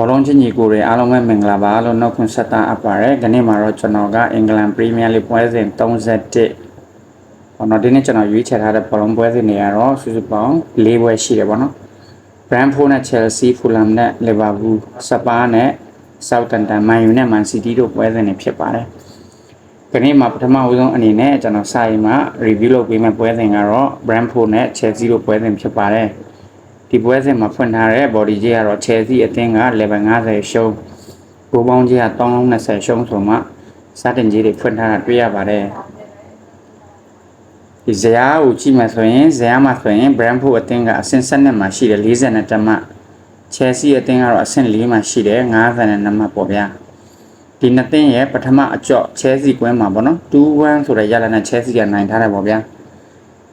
ဘောလုံးချင်းကြီးကိုတွေအားလုံးပဲမင်္ဂလာပါလို့နှုတ်ခွန်းဆက်တာအပ်ပါတယ်ဒီနေ့မှာတော့ကျွန်တော်ကအင်္ဂလန်ပရီးမီးယားလိပွဲစဉ်31ဘောနော်ဒီနေ့ကျွန်တော်ရွေးချယ်ထားတဲ့ဘောလုံးပွဲစဉ်တွေကတော့စုစုပေါင်း၄ပွဲရှိတယ်ပေါ့နော် Brentford နဲ့ Chelsea Fulham နဲ့ Liverpool Spurs နဲ့ Southampton Man U နဲ့ Man City တို့ပွဲစဉ်တွေဖြစ်ပါတယ်ဒီနေ့မှာပထမဦးဆုံးအနေနဲ့ကျွန်တော်စာရင်မှာ review လုပ်ပေးမယ့်ပွဲစဉ်ကတော့ Brentford နဲ့ Chelsea တို့ပွဲစဉ်ဖြစ်ပါတယ် ဒီပွဲစဉ်မှာဖွင့်ထားတဲ့ body ကြီးကတော့ Chelsea အသင်းက level 50ရှုံးဘိုးပေါင်းကြီးက320ရှုံးဆိုမှစတင်ကြီးတွေဖွင့်ထားတာတွေ့ရပါတယ်ဒီဇယားကိုကြည့်မှဆိုရင်ဇယားမှာဆိုရင် Brentford အသင်းကအဆင့်7မှာရှိတယ်42တက်မှ Chelsea အသင်းကတော့အဆင့်4မှာရှိတယ်52မှပေါ့ဗျာဒီနှစ်သင်းရဲ့ပထမအကြော့ Chelsea ကွင်းမှာပေါ့နော်2-1ဆိုတဲ့ရလနဲ့ Chelsea ကနိုင်ထားတယ်ပေါ့ဗျာ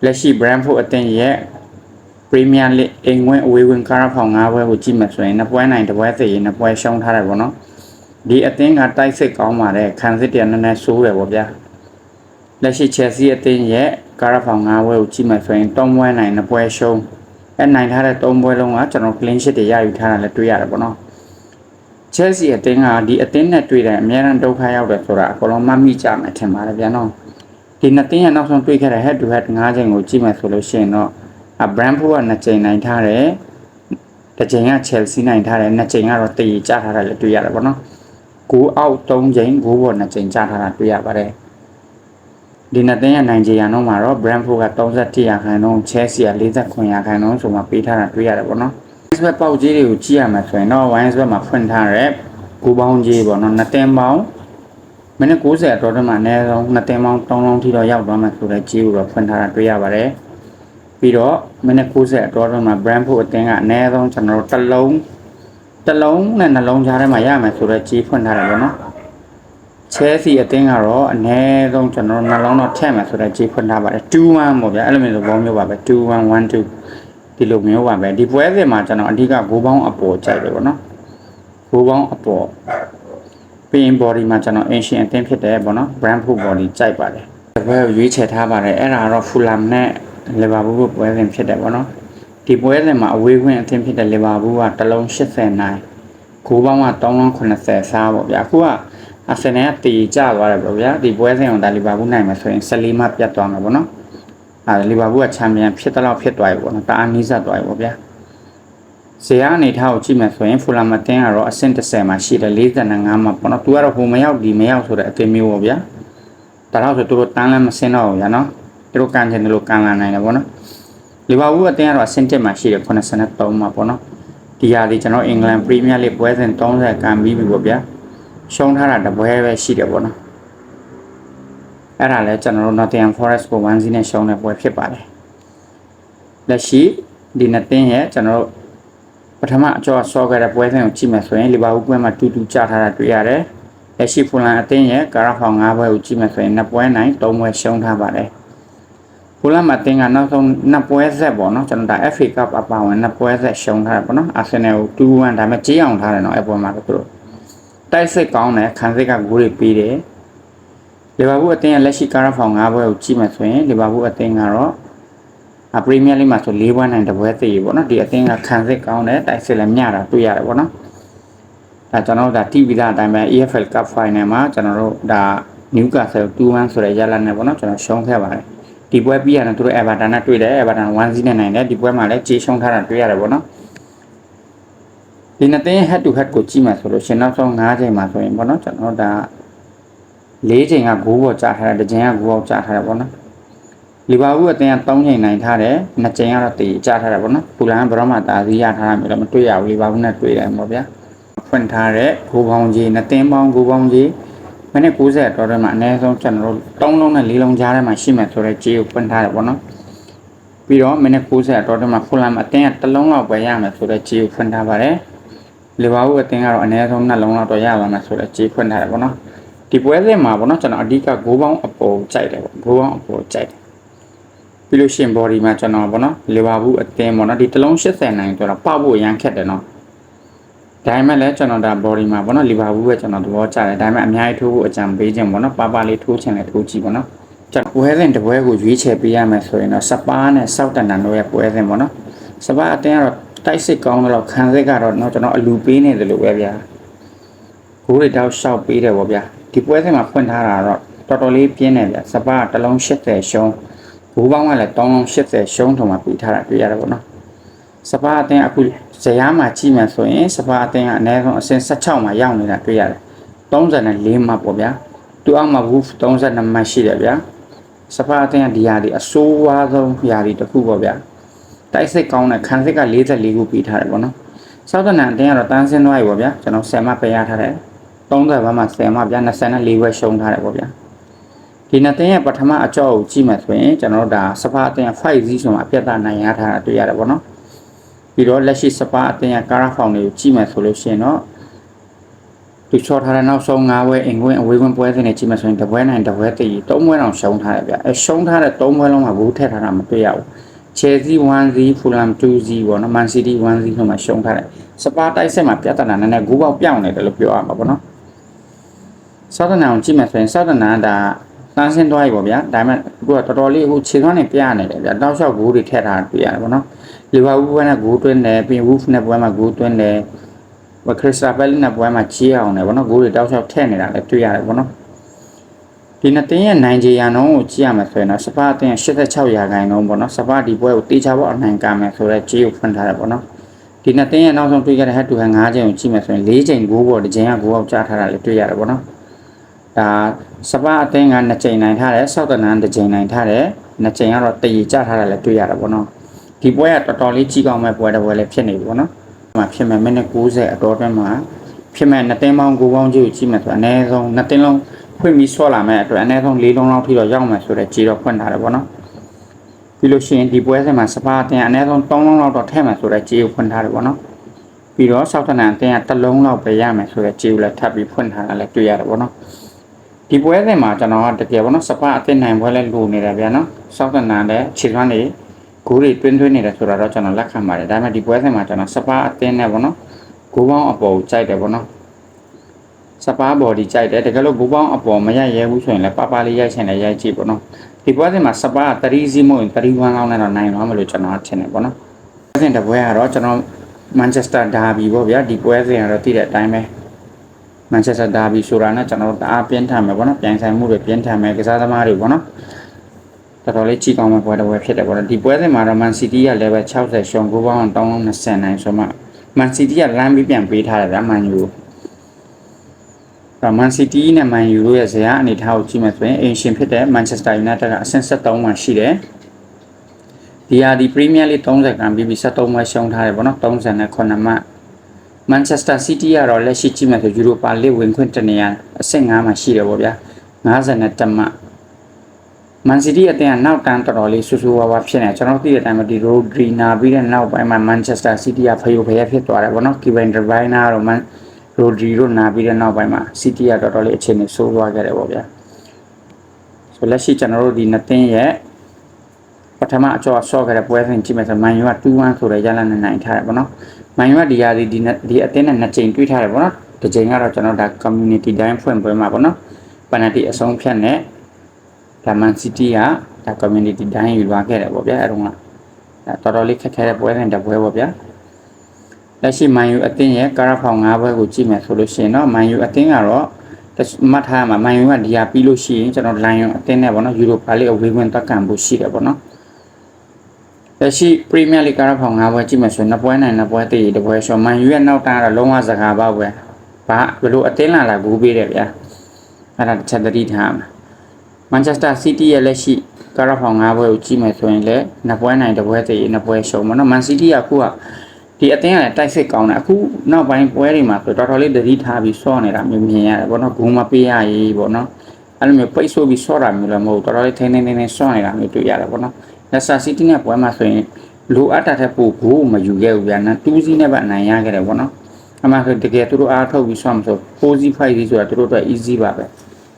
လက်ရှိ Brentford အသင်းရဲ့ Premier League အိမ်ဝင်အဝေးဝင်ကားဖောင်၅ဘွဲကိုကြည့်မှဆိုရင်နှစ်ပွဲနိုင်တစ်ပွဲသေရင်နှစ်ပွဲရှုံးထားတယ်ပေါ့နော်ဒီအသင်းကတိုက်စစ်ကောင်းပါတယ်ခံစစ်တရားနည်းနည်းဆိုးတယ်ပေါ့ဗျာလက်ရှိ Chelsea အသင်းရဲ့ကားဖောင်၅ဘွဲကိုကြည့်မှဆိုရင်၃ပွဲနိုင်နှစ်ပွဲရှုံးအဲနိုင်ထားတဲ့၃ပွဲလုံးကကျွန်တော် clean sheet တွေရယူထားတာလည်းတွေ့ရတယ်ပေါ့နော် Chelsea အသင်းကဒီအသင်းနဲ့တွေ့တဲ့အများအားဒုက္ခရောက်တယ်ဆိုတာအကုန်လုံးမှတ်မိကြမယ်ထင်ပါတယ်ဗျာနော်ဒီနှစ်သင်းရဲ့နောက်ဆုံးတွေ့ခဲ့တဲ့ head to head ၅ချိန်ကိုကြည့်မှဆိုလို့ရှိရင်တော့အ Brentford က2ချိန်နိုင်ထားတယ်တစ်ချိန်က Chelsea နိုင်ထားတယ်2ချိန်ကတော့တည်ကြထားတယ်လည်းတွေ့ရတယ်ပေါ့နော်9အောက်3ချိန်9ပေါ်2ချိန်ကြထားတာတွေ့ရပါတယ်ဒီနှစ်သင်းရဲ့နိုင်ခြေရအောင်မှာတော့ Brentford က31ရာခိုင်နှုန်း Chelsea က49ရာခိုင်နှုန်းဆိုမှပေးထားတာတွေ့ရတယ်ပေါ့နော် wines ဘက်ပေါက်ကြီးတွေကိုကြည့်ရမှာဆိုရင်တော့ wines ဘက်မှာဖွင့်ထားတဲ့ဂူပေါင်းကြီးပေါ့နော်နှစ်တင်ပေါင်းမိနစ်90အတော်တည်းမှာအနည်းဆုံးနှစ်တင်ပေါင်း3လုံးထိတော့ရောက်သွားမှဆိုတဲ့ကြီးကိုတော့ဖွင့်ထားတာတွေ့ရပါတယ် ပြီးတော့မိနစ်90အတော်တည်းမှာ Brentford အတင်းကအနည်းဆုံးကျွန်တော်တို့တစ်လုံးတစ်လုံးနဲ့နှလုံးကြားထဲမှာရမယ်ဆိုတဲ့ကြီးဖွင့်ထားတယ်ပေါ့နော် Chelsea အတင်းကတော့အနည်းဆုံးကျွန်တော်တို့နှလုံးတော့ထည့်မယ်ဆိုတဲ့ကြီးဖွင့်ထားပါတယ်2-1ပေါ့ဗျာအဲ့လိုမျိုးလိုဘောမျိုးပါပဲ2-1 1-2ဒီလိုမျိုးပါပဲဒီပွဲစဉ်မှာကျွန်တော်အဓိကဂိုးပေါင်းအပေါ်ကြိုက်တယ်ပေါ့နော်ဂိုးပေါင်းအပေါ်ပြီးရင် body မှာကျွန်တော် ancient အသင်းဖြစ်တယ်ပေါ့နော် Brentford body ကြိုက်ပါတယ်ဒီပွဲကိုရွေးချယ်ထားပါတယ်အဲ့ဒါကတော့ Fulham နဲ့ Liverpool တို့ပွဲစဉ်ဖြစ်တယ်ပေါ့နော်ဒီပွဲစဉ်မှာအဝေးခွင့်အသင်းဖြစ်တဲ့ Liverpool ကတစ်လုံး80နိုင်ဂိုးပေါင်းက380စားပေါ့ဗျာအခုကအာဆင်နယ်ကတည်ကြသွားတယ်ပေါ့ဗျာဒီပွဲစဉ်ကိုဒါလီဗာပူးနိုင်မယ်ဆိုရင်14မှပြတ်သွားမှာပေါ့နော်အဲလီဗာပူးကချန်ပီယံဖြစ်တော့ဖြစ်သွားပြီပေါ့နော်တအားနီးစပ်သွားပြီပေါ့ဗျာဇေယျအနေထားကိုကြည့်မယ်ဆိုရင်ဖူလာမတင်ကတော့အဆင့်30မှာရှိတယ်45မှာပေါ့နော်သူကတော့ဟိုမရောက်ဒီမရောက်ဆိုတဲ့အသင်းမျိုးပေါ့ဗျာဒါတော့ဆိုသူတို့တန်းလည်းမစင်းတော့ဘူးဗျာနော် သူတို့ကန်ချင်တယ်လို့ကန်လာနိုင်တယ်ပေါ့နော်လီဗာပူးအသင်းကတော့အဆင့်1မှာရှိတယ်83မှာပေါ့နော်ဒီဟာဒီကျွန်တော်အင်္ဂလန်ပရီးမီးယားလိပွဲစဉ်30ကန်ပြီးပြီပေါ့ဗျာရှုံးထားတာတပွဲပဲရှိတယ်ပေါ့နော်အဲ့ဒါလည်းကျွန်တော်တို့ Nottingham Forest ကို1-0နဲ့ရှုံးတဲ့ပွဲဖြစ်ပါတယ်လက်ရှိဒီနှစ်သင်းရဲ့ကျွန်တော်တို့ပထမအကျော်ဆော့ခဲ့တဲ့ပွဲစဉ်ကိုကြည့်မယ်ဆိုရင်လီဗာပူးပွဲမှာတူတူကျထားတာတွေ့ရတယ်လက်ရှိဖူလန်အသင်းရဲ့ကာရာဖောင်၅ပွဲကိုကြည့်မယ်ဆိုရင်နှစ်ပွဲနိုင်၃ပွဲရှုံးထားပါတယ် ဖူလန်မှာတင်ကနောက်ဆုံးနှစ်ပွဲဆက်ပေါ့နော်ကျွန်တော်ဒါ FA Cup အပါဝင်နှစ်ပွဲဆက်ရှုံးထားတယ်ပေါ့နော်အာဆင်နယ်ကို2-1ဒါပေမဲ့ကြေးအောင်ထားတယ်နော်အဲ့ပွဲမှာတော့သူတို့တိုက်စစ်ကောင်းတယ်ခံစစ်ကဂိုးတွေပေးတယ်လီဗာပူးအသင်းရဲ့လက်ရှိကာရာဖောင်၅ပွဲကိုကြည့်မယ်ဆိုရင်လီဗာပူးအသင်းကတော့အပရီးမီးယားလိမှာဆို၄ပွဲနိုင်တပွဲသေးပြီပေါ့နော်ဒီအသင်းကခံစစ်ကောင်းတယ်တိုက်စစ်လည်းမျှတာတွေ့ရတယ်ပေါ့နော်ဒါကျွန်တော်တို့ဒါ TV သားအတိုင်းပဲ EFL Cup Final မှာကျွန်တော်တို့ဒါ Newcastle 2-1ဆိုတဲ့ရလဒ်နဲ့ပေါ့နော်ကျွန်တော်ရှုံးခဲ့ပါတယ် ဒီပွဲပြီးရတယ်သူတို့ Everton နဲ့တွေ့တယ် Everton 1-0နဲ့နိုင်တယ်ဒီပွဲမှာလည်းကြေးရှုံးထားတာတွေ့ရတယ်ပေါ့နော်ဒီနှစ်သင်း head to head ကိုကြည့်မှဆိုလို့ရှင်နောက်ဆုံး5ချိန်မှာဆိုရင်ပေါ့နော်ကျွန်တော်ဒါ၄ချိန်ကဂိုးပေါ်ကြားထားတယ်တစ်ချိန်ကဂိုးပေါ်ကြားထားတယ်ပေါ့နော်လီဗာပူးအသင်းက3ချိန်နိုင်ထားတယ်2ချိန်ကတော့တည်ကြားထားတယ်ပေါ့နော်ပူလန်ကဘရော့မှာတာစီရထားတာမျိုးတော့မတွေ့ရဘူးလီဗာပူးနဲ့တွေ့တယ်ပေါ့ဗျာဖွင့်ထားတဲ့ဂိုးပေါင်းကြီးနှစ်သင်းပေါင်းဂိုးပေါင်းကြီး မိနစ်90တော်တယ်မှာအနည်းဆုံးကျွန်တော်တို့3လုံးနဲ့4လုံးကြားထဲမှာရှိမှဆိုတော့ကြေးကိုဖွင့်ထားတယ်ပေါ့နော်ပြီးတော့မိနစ်90တော်တယ်မှာဖူလန်အသင်းကတစ်လုံးလောက်ပဲရမယ်ဆိုတော့ကြေးကိုဖွင့်ထားပါတယ်လီဗာပူးအသင်းကတော့အနည်းဆုံး2လုံးလောက်တော့ရပါမယ်ဆိုတော့ကြေးဖွင့်ထားတယ်ပေါ့နော်ဒီပွဲစဉ်မှာပေါ့နော်ကျွန်တော်အဓိကဂိုးပေါင်းအပေါ်ကြိုက်တယ်ပေါ့ဂိုးပေါင်းအပေါ်ကြိုက်တယ်ပြီးလို့ရှိရင် body မှာကျွန်တော်ပေါ့နော်လီဗာပူးအသင်းပေါ့နော်ဒီတစ်လုံး80နိုင်ဆိုတော့ပေါက်ဖို့ရမ်းခက်တယ်နော် ဒါပေမဲ့လည်းကျွန်တော်ဒါ body မှာပေါ့နော် liver ဘူးပဲကျွန်တော်သဘောကျတယ်ဒါပေမဲ့အများကြီးထိုးဖို့အကြံပေးခြင်းပေါ့နော်ပါပါလေးထိုးခြင်းလည်းထိုးကြည့်ပေါ့နော်ကျွန်တော်ပွဲစဉ်တပွဲကိုရွေးချယ်ပေးရမယ်ဆိုရင်တော့စပါးနဲ့စောက်တန်တန်တို့ရဲ့ပွဲစဉ်ပေါ့နော်စပါးအတင်းကတော့တိုက်စစ်ကောင်းတော့ခံစစ်ကတော့တော့ကျွန်တော်အလူပေးနေတယ်လို့ပဲဗျာဂိုးတွေတောက်လျှောက်ပေးတယ်ပေါ့ဗျာဒီပွဲစဉ်မှာဖွင့်ထားတာတော့တော်တော်လေးပြင်းတယ်ဗျစပါးကတလုံး80ရှုံးဘိုးပေါင်းကလည်း3လုံး80ရှုံးထုံမှာပေးထားတာတွေ့ရတယ်ပေါ့နော် စပါးအတင်းအခုဇရားမှာကြည့်မှဆိုရင်စပါးအတင်းကအနည်းဆုံးအဆင့်16မှာရောက်နေတာတွေ့ရတယ်34မှတ်ပေါ့ဗျာသူအောက်မှာ wolf 32မှတ်ရှိတယ်ဗျာစပါးအတင်းကဒီဟာဒီအဆိုးဝါးဆုံးຢာဒီတစ်ခုပေါ့ဗျာတိုက်စိတ်ကောင်းတဲ့ခံစစ်က44ခုပြီးထားတယ်ပေါ့နော်စောက်တနန်အတင်းကတော့တန်းစင်းသွားပြီပေါ့ဗျာကျွန်တော်10မှတ်ပေးရထားတယ်30ဘက်မှာ10မှတ်ဗျာ24ဘက်ရှုံးထားတယ်ပေါ့ဗျာဒီနှစ်တင်းရဲ့ပထမအကြောကိုကြည့်မှဆိုရင်ကျွန်တော်တို့ဒါစပါးအတင်း5 Z ဆိုမှအပြတ်သားနိုင်ရထားတာတွေ့ရတယ်ပေါ့နော် ပြီးတော့လက်ရှိစပါးအတင်းရဲ့ကာရာဖောင်တွေကိုကြည့်မှဆိုလို့ရှိရင်တော့သူချောထားတဲ့နောက်ဆုံး၅ဘွဲအင်ကွင်းအဝေးကွင်းပွဲစဉ်နဲ့ကြည့်မှဆိုရင်တပွဲနိုင်တပွဲတည်၃ပွဲတောင်ရှုံးထားတယ်ဗျအဲရှုံးထားတဲ့၃ပွဲလုံးမှာဘူးထည့်ထားတာမတွေ့ရဘူး Chelsea 1-0 Fulham 2-0ပေါ့နော် Man City 1-0ဆိုမှရှုံးထားတယ်စပါးတိုက်ဆက်မှာပြဿနာနည်းနည်းဂိုးပေါက်ပြောင်းနေတယ်လို့ပြောရမှာပေါ့နော်ဆောက်တနာကိုကြည့်မှဆိုရင်ဆောက်တနာကဒါတန်းစင်းသွားပြီပေါ့ဗျာဒါပေမဲ့အခုကတော်တော်လေးအခုခြေသွမ်းနေပြနေတယ်ဗျာတောက်လျှောက်ဂိုးတွေထည့်ထားတာတွေ့ရတယ်ပေါ့နော် လီဗာပူးပွဲနဲ့ဂိုးသွင်းတယ်ပြီး Wolf နဲ့ပွဲမှာဂိုးသွင်းတယ်ဝခရစ်စတာဘယ်လီနဲ့ပွဲမှာချီးအောင်တယ်ပေါ့နော်ဂိုးတွေတောက်လျှောက်ထည့်နေတာလည်းတွေ့ရတယ်ပေါ့နော်ဒီနှစ်တင်းရဲ့နိုင်ဂျီယာနှုန်းကိုကြည့်ရမှာဆိုရင်တော့စပါအတင်း86ရာခိုင်နှုန်းပေါ့နော်စပါဒီပွဲကိုတေချာပေါ့အနိုင်ကမယ်ဆိုတော့ဂျီကိုဖွင့်ထားတယ်ပေါ့နော်ဒီနှစ်တင်းရဲ့နောက်ဆုံးတွေ့ခဲ့တဲ့ head to head 5ချိန်ကိုကြည့်မယ်ဆိုရင်4ချိန်ဂိုးပေါ်တစ်ချိန်ကဂိုးအောက်ကြားထားတာလည်းတွေ့ရတယ်ပေါ့နော်ဒါစပါအတင်းက2ချိန်နိုင်ထားတယ်ဆောက်တနန်တစ်ချိန်နိုင်ထားတယ်2ချိန်ကတော့တည်ကြထားတာလည်းတွေ့ရတယ်ပေါ့နော် ဒီပွဲကတော်တော်လေးကြီးကောင်းမဲ့ပွဲတစ်ပွဲလည်းဖြစ်နေပြီပေါ့နော်ဒီမှာဖြစ်မဲ့မိနစ်90အတော်တွင်းမှာဖြစ်မဲ့2တင်းပေါင်း9ပေါင်းကြီးကိုကြည့်မယ်ဆိုအနည်းဆုံး2တင်းလုံးဖွင့်ပြီးဆော့လာမဲ့အတွက်အနည်းဆုံး၄လုံးလောက်ထိတော့ရောက်မယ်ဆိုတော့ကြေတော့ဖွင့်ထားတယ်ပေါ့နော်ပြီးလို့ရှိရင်ဒီပွဲစဉ်မှာစပါအတင်းအနည်းဆုံး3လုံးလောက်တော့ထည့်မယ်ဆိုတော့ကြေကိုဖွင့်ထားတယ်ပေါ့နော်ပြီးတော့ဆောက်တနန်အတင်းကတစ်လုံးလောက်ပဲရမယ်ဆိုတော့ကြေကိုလည်းထပ်ပြီးဖွင့်ထားတာလည်းတွေ့ရတယ်ပေါ့နော်ဒီပွဲစဉ်မှာကျွန်တော်ကတကယ်ပေါ့နော်စပါအတင်းနိုင်ပွဲလဲလိုနေတယ်ဗျာနော်ဆောက်တနန်လည်းခြေသွမ်းနေ ဂိုးတွေတွင်းတွင်းနေတယ်ဆိုတော့ကျွန်တော်လက်ခံပါတယ်ဒါပေမဲ့ဒီပွဲစဉ်မှာကျွန်တော်စပါအတင်းနဲ့ပေါ့နော်ဂိုးပေါင်းအပေါ်ကိုကြိုက်တယ်ပေါ့နော်စပါးဘော်ဒီကြိုက်တယ်တကယ်လို့ဘူပေါင်းအပေါ်မရိုက်ရဲဘူးဆိုရင်လည်းပပလေးရိုက်ချင်လည်းရိုက်ကြည့်ပေါ့နော်ဒီပွဲစဉ်မှာစပါး30စီးမဟုတ်ရင်31လောက်နဲ့တော့နိုင်တော့မလို့ကျွန်တော်ထင်တယ်ပေါ့နော်ပွဲစဉ်တစ်ပွဲကတော့ကျွန်တော်မန်ချက်စတာဒါဘီပေါ့ဗျာဒီပွဲစဉ်ကတော့တည်တဲ့အတိုင်းပဲမန်ချက်စတာဒါဘီဆိုတာနဲ့ကျွန်တော်တို့တအားပြင်းထန်မယ်ပေါ့နော်ပြိုင်ဆိုင်မှုတွေပြင်းထန်မယ်ကစားသမားတွေပေါ့နော် တော်တော်လေးကြီးကောင်းမဲ့ပွဲတစ်ပွဲဖြစ်တယ်ပေါ့နော်ဒီပွဲစဉ်မှာတော့ Man City က level 60ရှုံကိုပေါင်း320နိုင်ဆိုမှ Man City ကလမ်းပြီးပြန်ပေးထားတယ်ဗျာ Man U ကို Man City နဲ့ Man U တို့ရဲ့ဇယားအနေထားကိုကြည့်မယ်ဆိုရင်အင်ရှင်ဖြစ်တဲ့ Manchester United ကအဆင့်73မှာရှိတယ်။ဒီဟာဒီ Premier League 30ကန်ပြီးပြီး73မှာရှုံးထားတယ်ဗောနော်39မှတ် Manchester City ကတော့လက်ရှိကြည့်မယ်ဆို Europa League ဝင်ခွင့်တနေရအဆင့်5မှာရှိတယ်ဗောဗျာ52မှ တ် Man City အသင်းကနောက်တန်းတော်တော်လေးဆူဆူဝါးဝါဖြစ်နေကျွန်တော်သိတဲ့အတိုင်းမှာဒီ Rodri နာပြီးတဲ့နောက်ပိုင်းမှာ Manchester City ကဖယိုဖယက်ဖြစ်သွားတယ်ဗောနော် Kevin De Bruyne ကတော့ Man ရိုဒရီတို့နာပြီးတဲ့နောက်ပိုင်းမှာစီတီကတော်တော်လေးအခြေအနေဆိုးသွားခဲ့တယ်ပေါ့ဗျာဆိုလက်ရှိကျွန်တော်တို့ဒီနှစ်သင်းရဲ့ပထမအကျော်ဆော့ခဲ့တဲ့ပွဲစဉ်ကြည့်မယ်ဆိုမန်ယူက2-1ဆိုတဲ့ရလနဲ့နိုင်ထားတယ်ပေါ့နော်မန်ယူကဒီဟာဒီဒီအသင်းနဲ့နှစ်ချိန်တွေ့ထားတယ်ပေါ့နော်တစ်ချိန်ကတော့ကျွန်တော်ဒါ community တိုင်းဖွင့်ပွဲမှာပေါ့နော်ပနတီအဆုံးဖြတ်နဲ့ ဒါမန်စီးတီးကဒါ community တိုင်းယူသွားခဲ့တယ်ပေါ့ဗျာအဲတော့ကတော်တော်လေးခက်ခဲတဲ့ပွဲစဉ်တစ်ပွဲပေါ့ဗျာလက်ရှိမန်ယူအသင်းရဲ့ကာရာဖောင်၅ဘွဲကိုကြည့်မယ်ဆိုလို့ရှိရင်တော့မန်ယူအသင်းကတော့မှတ်ထားမှာမန်ယူကဒီဟာပြီးလို့ရှိရင်ကျွန်တော်လိုင်ယွန်အသင်းနဲ့ပေါ့နော်ယူရိုပါလိအဝေးဝင်တက်ကန်ဖို့ရှိတယ်ပေါ့နော်လက်ရှိပရီးမီယာလိကာရာဖောင်၅ဘွဲကြည့်မယ်ဆိုရင်နှစ်ပွဲနိုင်နှစ်ပွဲတည်တပွဲရှော့မန်ယူရဲ့နောက်တန်းကတော့လုံးဝစကားပေါက်ပဲဘာဘယ်လိုအသင်းလာလာဂူးပေးတယ်ဗျာအဲ့ဒါတစ်ချက်သတိထားမှာ မန်ချက်စတာစီးတီးရဲ့လက်ရှိကာရာဖောင်၅ဘွဲကိုကြည့်မယ်ဆိုရင်လည်းနှစ်ပွဲနိုင်တစ်ပွဲတည်နှစ်ပွဲရှုံးပေါ့နော်မန်စီးတီးကအခုကဒီအသင်းကလည်းတိုက်စစ်ကောင်းတယ်အခုနောက်ပိုင်းပွဲတွေမှာဆိုတော်တော်လေးတတိထားပြီးစောနေတာမျိုးမြင်ရတယ်ဗောနော်ဂုံမပေးရရေးဗောနော်အဲ့လိုမျိုးပိတ်ဆို့ပြီးစောတာမျိုးလည်းမဟုတ်တော်တော်လေးထိန်းထိန်းထိန်းထိန်းစောနေတာမျိုးတွေ့ရတယ်ဗောနော်လက်ဆာစီးတီးနဲ့ပွဲမှာဆိုရင်လိုအပ်တာတဲ့ပို့ဂိုးမယူခဲ့ဘူးဗျာနော်2စီးနဲ့ပဲအနိုင်ရခဲ့တယ်ဗောနော်အမှန်ဆိုတကယ်သူတို့အားထုတ်ပြီးစောမှာဆို4စီး5စီးဆိုတာသူတို့အတွက် easy ပါပဲ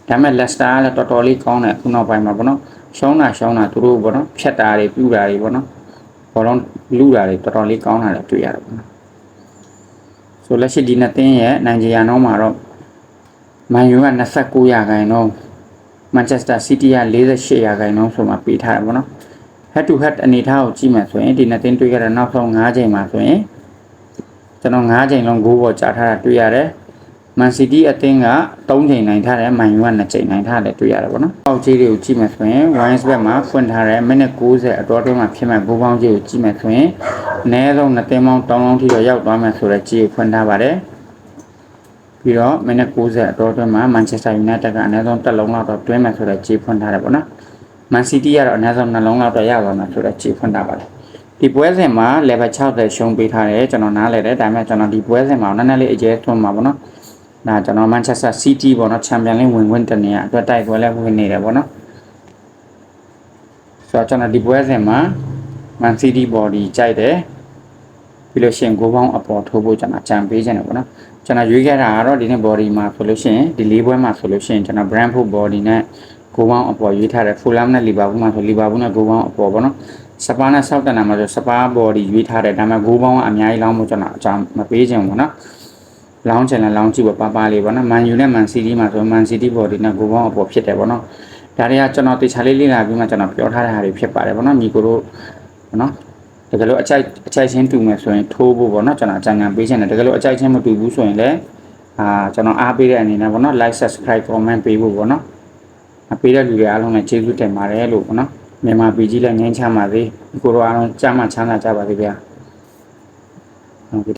ဒါပေမဲ့ Leicester ကလည်းတော်တော်လေးကောင်းတယ်အခုနောက်ပိုင်းမှာဗောနော်ရှောင်းတာရှောင်းတာသူတို့ဗောနော်ဖြတ်တာတွေပြူတာတွေဗောနော်ဘောလုံးလူတာတွေတော်တော်လေးကောင်းတာလည်းတွေ့ရတယ်ပေါ့နော်ဆိုလက်ရှိဒီနှစ်သင်းရဲ့နိုင်ဂျီယာနောမှာတော့မန်ယူက29ရာခိုင်နှုန်းမန်ချက်စတာစီးတီးက48ရာခိုင်နှုန်းဆိုမှပေးထားတယ်ပေါ့နော် head to head အနေထားကိုကြည့်မှဆိုရင်ဒီနှစ်သင်းတွေ့ခဲ့တဲ့နောက်ဆုံး5ချိန်မှာဆိုရင်ကျွန်တော်9ချိန်လုံးဂိုးပေါ်ကြာထားတာတွေ့ရတယ် မန်စီးတီးအသင်းက3ချိန်နိုင်ထားတယ်မန်ယူက2ချိန်နိုင်ထားတယ်တွေ့ရတယ်ပေါ့နော်။အောက်ကြီးတွေကိုကြည့်မယ်ဆိုရင် Wines ဘက်မှာဖွင့်ထားတဲ့မိနစ်90အတော်အတွင်းမှာဖြစ်မဲ့ဘူပေါင်းကြီးကိုကြည့်မယ်ဆိုရင်အနည်းဆုံး2သင်းပေါင်းတောင်းတောင်းထိတော့ရောက်သွားမယ်ဆိုတဲ့ကြီးကိုဖွင့်ထားပါတယ်။ပြီးတော့မိနစ်90အတော်အတွင်းမှာ Manchester United ကအနည်းဆုံးတစ်လုံးလောက်တော့တွင်းမယ်ဆိုတဲ့ကြီးဖွင့်ထားတယ်ပေါ့နော်။ Man City ကတော့အနည်းဆုံးနှလုံးလောက်တော့ရပါမယ်ဆိုတဲ့ကြီးဖွင့်ထားပါတယ်။ဒီပွဲစဉ်မှာ level 60ရှုံးပေးထားတယ်ကျွန်တော်နားလဲတယ်ဒါပေမဲ့ကျွန်တော်ဒီပွဲစဉ်မှာနည်းနည်းလေးအကျဲသွင်းမှာပေါ့နော် ဒါကျွန်တော် Manchester City ပေါ့နော်ချန်ပီယံလိဝင်ဝင်တနေရအတွက်တိုက်ပွဲလဲဝင်နေတယ်ပေါ့နော်ဆိုတော့ကျွန်တော်ဒီပွဲစဉ်မှာ Man City body ကြိုက်တယ်ပြီးလို့ရှိရင်ကိုပေါင်းအပေါ်ထိုးဖို့ကျွန်တော်ကြံပေးခြင်းတယ်ပေါ့နော်ကျွန်တော်ရွေးခဲ့တာကတော့ဒီနေ့ body မှာဆိုလို့ရှိရင်ဒီလေးပွဲမှာဆိုလို့ရှိရင်ကျွန်တော် Brentford body နဲ့ကိုပေါင်းအပေါ်ရွေးထားတယ် Fulham နဲ့ Liverpool မှာဆို Liverpool နဲ့ကိုပေါင်းအပေါ်ပေါ့နော်စပါးနဲ့ဆောက်တန်တာမှာဆိုစပါး body ရွေးထားတယ်ဒါပေမဲ့ကိုပေါင်းကအများကြီးလောင်းမှုကျွန်တော်အကြောင်းမပေးခြင်းဘူးနော် လောင်းချင်လဲလောင်းကြည့်ပေါ့ပါပါလေးပေါ့နော် Man U နဲ့ Man City မှာဆို Man City body နဲ့ကိုပေါင်းအပေါ်ဖြစ်တယ်ပေါ့နော်ဒါတွေကကျွန်တော်တေချာလေးလေ့လာပြီးမှကျွန်တော်ပြောထားတဲ့ဟာတွေဖြစ်ပါတယ်ပေါ့နော်ညီကိုတို့ပေါ့နော်တကယ်လို့အချိုက်အချိုက်ချင်းတူမယ်ဆိုရင်ထိုးဖို့ပေါ့နော်ကျွန်တော်အကြံဉာဏ်ပေးချင်တယ်တကယ်လို့အချိုက်ချင်းမတူဘူးဆိုရင်လည်းအာကျွန်တော်အားပေးတဲ့အနေနဲ့ပေါ့နော် like subscribe comment ပေးဖို့ပေါ့နော်အပေးတဲ့လူတွေအားလုံးလည်းကျေးဇူးတင်ပါတယ်လို့ပေါ့နော်မြန်မာပြည်ကြီးလည်းငြိမ်းချမ်းပါစေဒီကိုတို့အားလုံးကြမ်းမှချမ်းသာကြပါစေဗျာဟုတ်ကဲ့